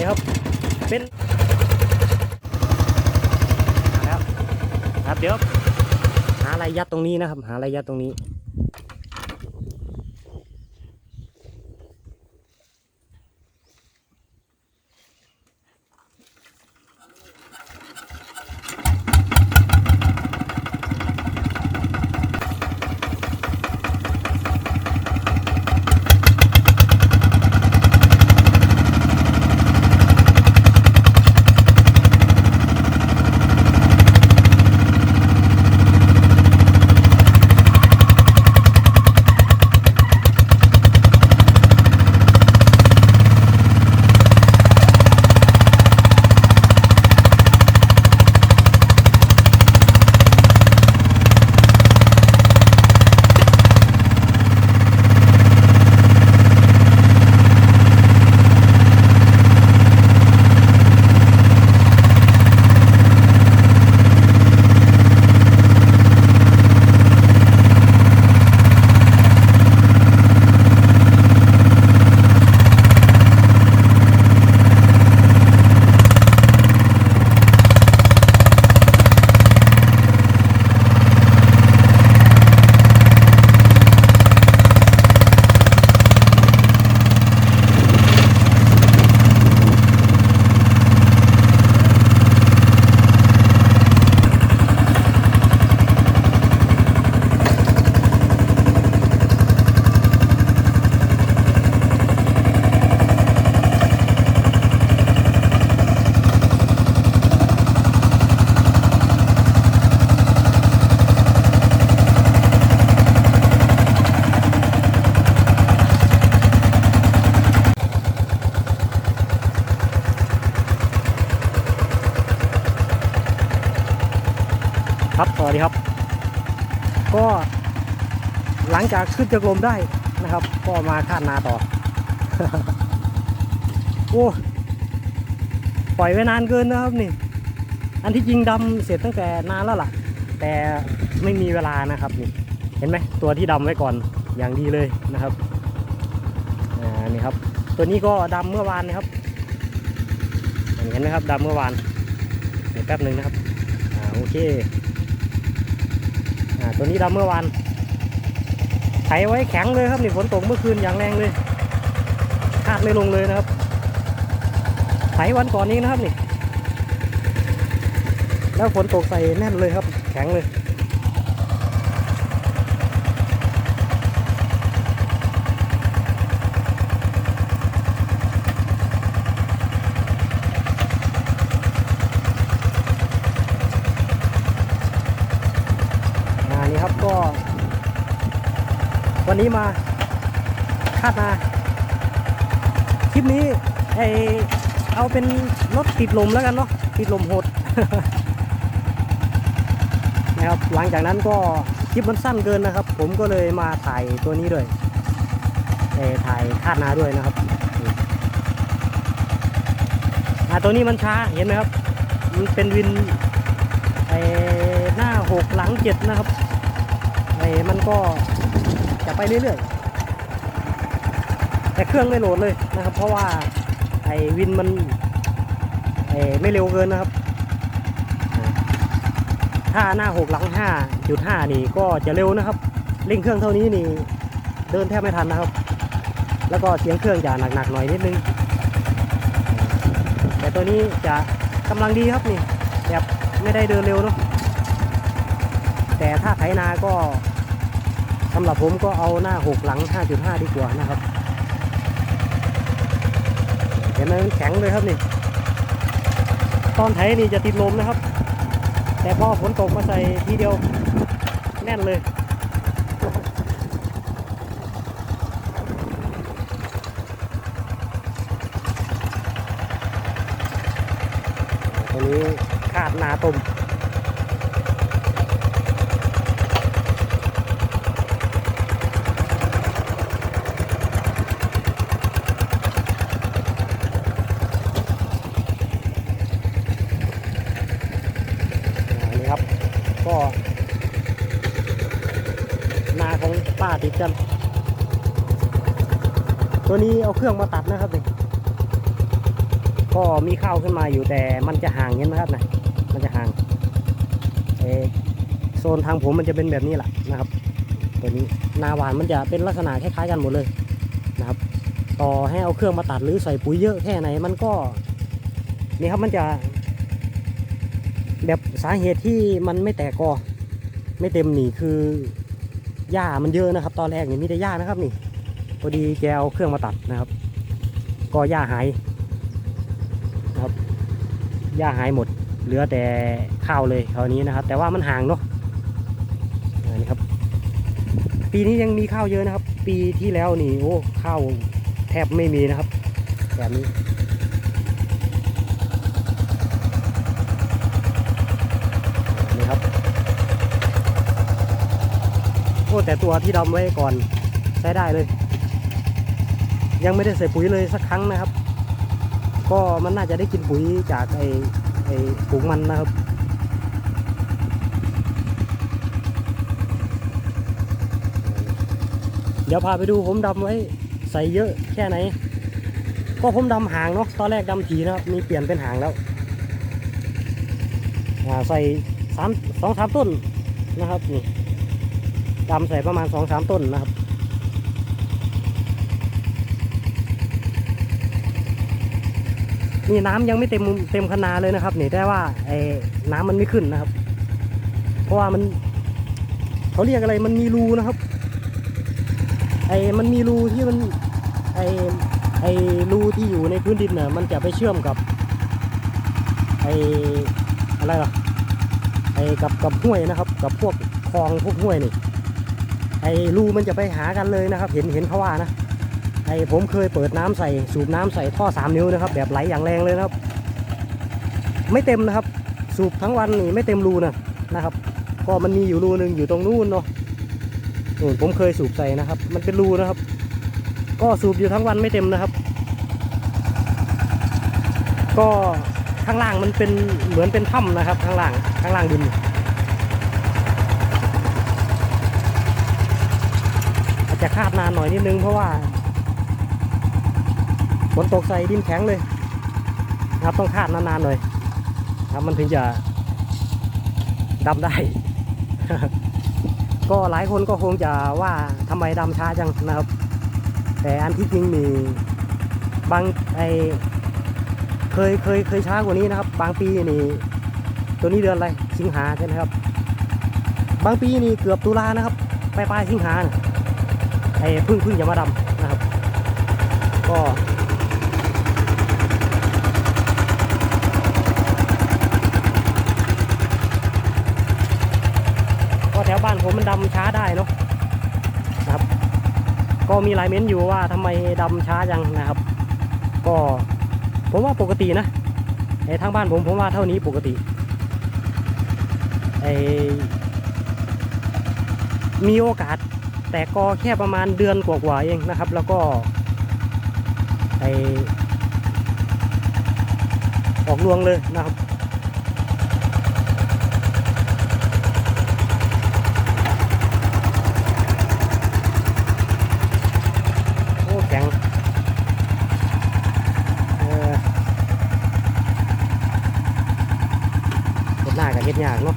นี่ครับ เป็นมาแล้วครับเดี๋ยวหาอะไรยัดตรงนี้นะครับ หาอะไรยัดตรงนี้ ครับสวัสดีครับ ก็หลังจากขึ้นจากลมได้นะครับ ก็มาคาดนาต่อ โอ้ปล่อยไว้นานเกินนะครับนี่ อันที่จริงดำเสร็จตั้งแต่นานแล้วล่ะ แต่ไม่มีเวลานะครับนี่ เห็นไหมตัวที่ดำไว้ก่อนอย่างดีเลยนะครับอ่านี่ครับ ตัวนี้ก็ดำเมื่อวานนะครับเห็นไหมครับดำเมื่อวานเดี๋ยวแป๊บหนึ่งนะครับ อ่าโอเค ตัวนี้ดำเมื่อวานไถไว้แข็งเลยครับนี่ฝนตกเมื่อคืนอย่างแรงเลยคาดไม่ลงเลยนะครับไถวันก่อนนี้นะครับนี่แล้วฝนตกใส่แน่นเลยครับ แข็งเลย อ่านี่ครับก็ วันนี้มาคาดนาคลิปนี้ไอเอาเป็นรถติดลมแล้วกันเนาะติดลมโหดนะครับหลังจากนั้นก็คลิปมันสั้นเกินนะครับ ผมก็เลยมาถ่ายตัวนี้ด้วยเอถ่ายคาดนาด้วยนะครับอ่าตัวนี้มันช้าเห็นไหมครับ มันเป็นวินไอหน้าหกหลังเจ็ดนะครับ มันก็จะไปเรื่อยๆ แต่เครื่องไม่โหลดเลยนะครับ เพราะว่าไอ้วินมันไอ้ไม่เร็วเกินนะครับ ถ้าหน้าหกหลังห้าจุดห้านี่ก็จะเร็วนะครับเร่งเครื่องเท่านี้นี่เดินแทบไม่ทันนะครับ แล้วก็เสียงเครื่องจะหนักๆหน่อยนิดนึง แต่ตัวนี้จะกำลังดีครับนี่แบบไม่ได้เดินเร็วเนาะแต่ถ้าไถนาก็ สำหรับผมก็เอาหน้าหกหลัง 5.5 ดีกว่านะครับ เห็นไหมมันแข็งเลยครับนี่ ตอนไถนี่จะติดลมนะครับ แต่พอฝนตกมาใส่ทีเดียวแน่นเลยตรงนี้คาดนาตุ่ม ครับ ก็นาของป้าติดกัน ตัวนี้เอาเครื่องมาตัดนะครับนี่ก็มีข้าวขึ้นมาอยู่แต่มันจะห่างเห็นไหมครับนะมันจะห่างเอโซนทางผมมันจะเป็นแบบนี้แหละนะครับ ตัวนี้นาหวานมันจะเป็นลักษณะคล้ายๆกันหมดเลยนะครับ ต่อให้เอาเครื่องมาตัดหรือใส่ปุ๋ยเยอะแค่ไหนมันก็นี่ครับมันจะ แบบสาเหตุที่มันไม่แตกกอไม่เต็มหนีคือหญ้ามันเยอะนะครับ ตอนแรกนี่มีแต่หญ้านะครับนี่พอดีแกเอาเครื่องมาตัดนะครับ ก็หญ้าหายนะครับหญ้าหายหมด เหลือแต่ข้าวเลยคราวนี้นะครับ แต่ว่ามันห่างเนาะนี่ครับ ปีนี้ยังมีข้าวเยอะนะครับ ปีที่แล้วนี่โอ้ข้าวแทบไม่มีนะครับ แบบนี้ครับ โอ้แต่ตัวที่ดำไว้ก่อนใช้ได้เลย ยังไม่ได้ใส่ปุ๋ยเลยสักครั้งนะครับ ก็มันน่าจะได้กินปุ๋ยจากไอ้ไอ้ปุ๋งมันนะครับเดี๋ยวพาไปดูผมดำไว้ใส่เยอะแค่ไหน ก็ผมดำหางเนาะตอนแรกดำผีนะครับมีเปลี่ยนเป็นหางแล้วใส่สามสองสามต้นนะครับนี่ ดำใส่ประมาณสองสามต้นนะครับ นี่น้ำยังไม่เต็มเต็มคนาเลยนะครับนี่แต่ว่าไอ้น้ำมันไม่ขึ้นนะครับ เพราะว่ามันเขาเรียกอะไรมันมีรูนะครับ ไอ้มันมีรูที่มันไอ้ไอ้รูที่อยู่ในพื้นดินน่ะมันจะไปเชื่อมกับ ไอ้อะไรล่ะไอ้กับกับห้วยนะครับ กับพวกคลองพวกห้วยนี่ ไอ้รูมันจะไปหากันเลยนะครับ เห็นเห็นเขาว่านะไอ้ผมเคยเปิดน้ำใส่สูบน้ำใส่ท่อสามนิ้วนะครับ แบบไหลอย่างแรงเลยนะครับ ไม่เต็มนะครับ สูบทั้งวันนี่ไม่เต็มรูนะนะครับ ก็มันมีอยู่รูหนึ่งอยู่ตรงนู้นเนาะผมเคยสูบใส่นะครับ มันเป็นรูนะครับ ก็สูบอยู่ทั้งวันไม่เต็มนะครับ ก็ข้างล่างมันเป็นเหมือนเป็นถ้ำนะครับ ข้างล่างข้างล่างดิน อา จจะคาดนานหน่อยนิดนึงเพราะว่าฝนตกใส่ดินแข็งเลยครับต้องคาดนานๆหน่อยครับมันถึงจะดำได้ ก็หลายคนก็คงจะว่าทำไมดำช้าจังนะครับ แต่อันที่จริงมีบางไอเคยเคยเคยช้ากว่านี้นะครับ บางปีนี่ตัวนี้เดือนอะไรสิงหาใช่ไหมครับ บางปีนี่เกือบตุลานะครับปลายปลายสิงหานะ ไอเพึ่งพึ่งจะมาดำนะครับ ก็ก็แถวบ้านผมมันดำช้าได้เนาะนะครับ ก็มีหลายเม้นอยู่ว่าทำไมดำช้าจังนะครับ ก็ผมว่าปกตินะไอ้ทางบ้านผมผมว่าเท่านี้ปกติไอ้มีโอกาส แต่ก็แค่ประมาณเดือนกว่าๆเองนะครับ แล้วก็ไอออกรวงเลยนะครับ โอ้แข็งเออเฮ็ดหน้ากับเฮ็ดยากเนาะ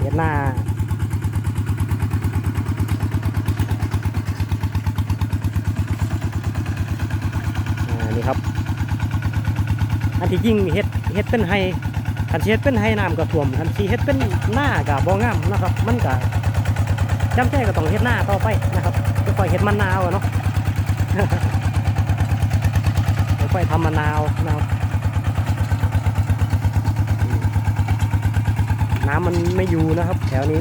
เฮ็ดหน้าอ่านี่ครับ อัน ที่จริงเฮ็ดเฮ็ดเป็นไฮคันสิเฮ็ดเป็นไฮน้ำก็ท่วมคันสิเฮ็ดเป็นหน้าก็บ่งามนะครับ มันก็จำใจก็ต้องเฮ็ดหน้าต่อไปนะครับจะค่อยเฮ็ดมะนาวเนาะค่อยทำมะนาวนะครับน้ำมันไม่อยู่นะครับ แถวนี้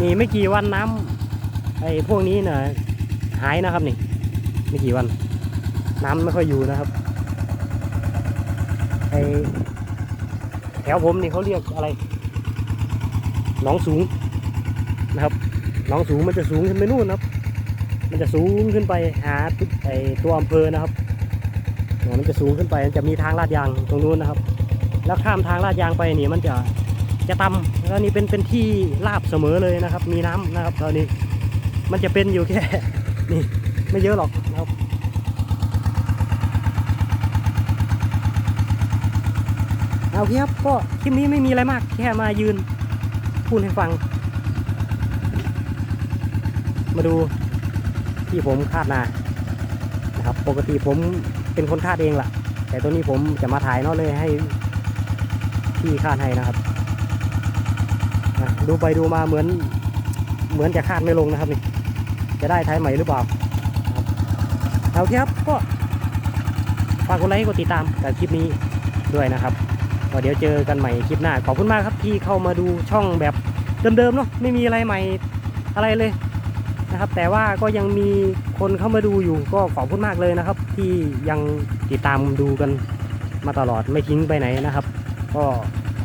นี่ไม่กี่วันน้ำไอ้พวกนี้เน่ะหายนะครับนี่ ไม่กี่วัน น้ำไม่ค่อยอยู่นะครับไอแถวผมนี่เขาเรียกอะไรหนองสูงนะครับหนองสูงมันจะสูงขึ้นไปนู่นนะครับ มันจะสูงขึ้นไปหาไอตัวอำเภอนะครับมันจะสูงขึ้นไปมันจะมีทางลาดยางตรงนู้นนะครับ แล้วข้ามทางลาดยางไปนี่มันจะจะต่ำแล้วนี่เป็นเป็นที่ราบเสมอเลยนะครับ มีน้ำนะครับตอนนี้ มันจะเป็นอยู่แค่นี่ไม่เยอะหรอกนะครับ เอาโอเครับก็คลิปนี้ไม่มีอะไรมาก แค่มายืนพูดให้ฟัง มาดูที่ผมคาดนานะครับ ปกติผมเป็นคนคาดเองล่ะ แต่ตัวนี้ผมจะมาถ่ายเนาะเลยให้พี่คาดให้นะครับอะดูไปดูมาเหมือนเหมือนจะคาดไม่ลงนะครับนี่ จะได้ท้ายใหม่หรือเปล่าเอาโอเคครับก็ฝากกดไลค์กดติดตามกับคลิปนี้ด้วยนะครับ ก็เดี๋ยวเจอกันใหม่คลิปหน้า ขอบคุณมากครับที่เข้ามาดูช่องแบบเดิมๆเนาะไม่มีอะไรใหม่อะไรเลยนะครับ แต่ว่าก็ยังมีคนเข้ามาดูอยู่ ก็ขอบคุณมากเลยนะครับ ที่ยังติดตามดูกันมาตลอดไม่ทิ้งไปไหนนะครับ ก็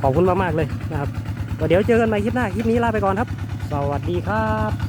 ขอบคุณมากๆเลยนะครับก็เดี๋ยวเจอกันใหม่คลิปหน้าคลิปนี้ลาไปก่อนครับ สวัสดีครับ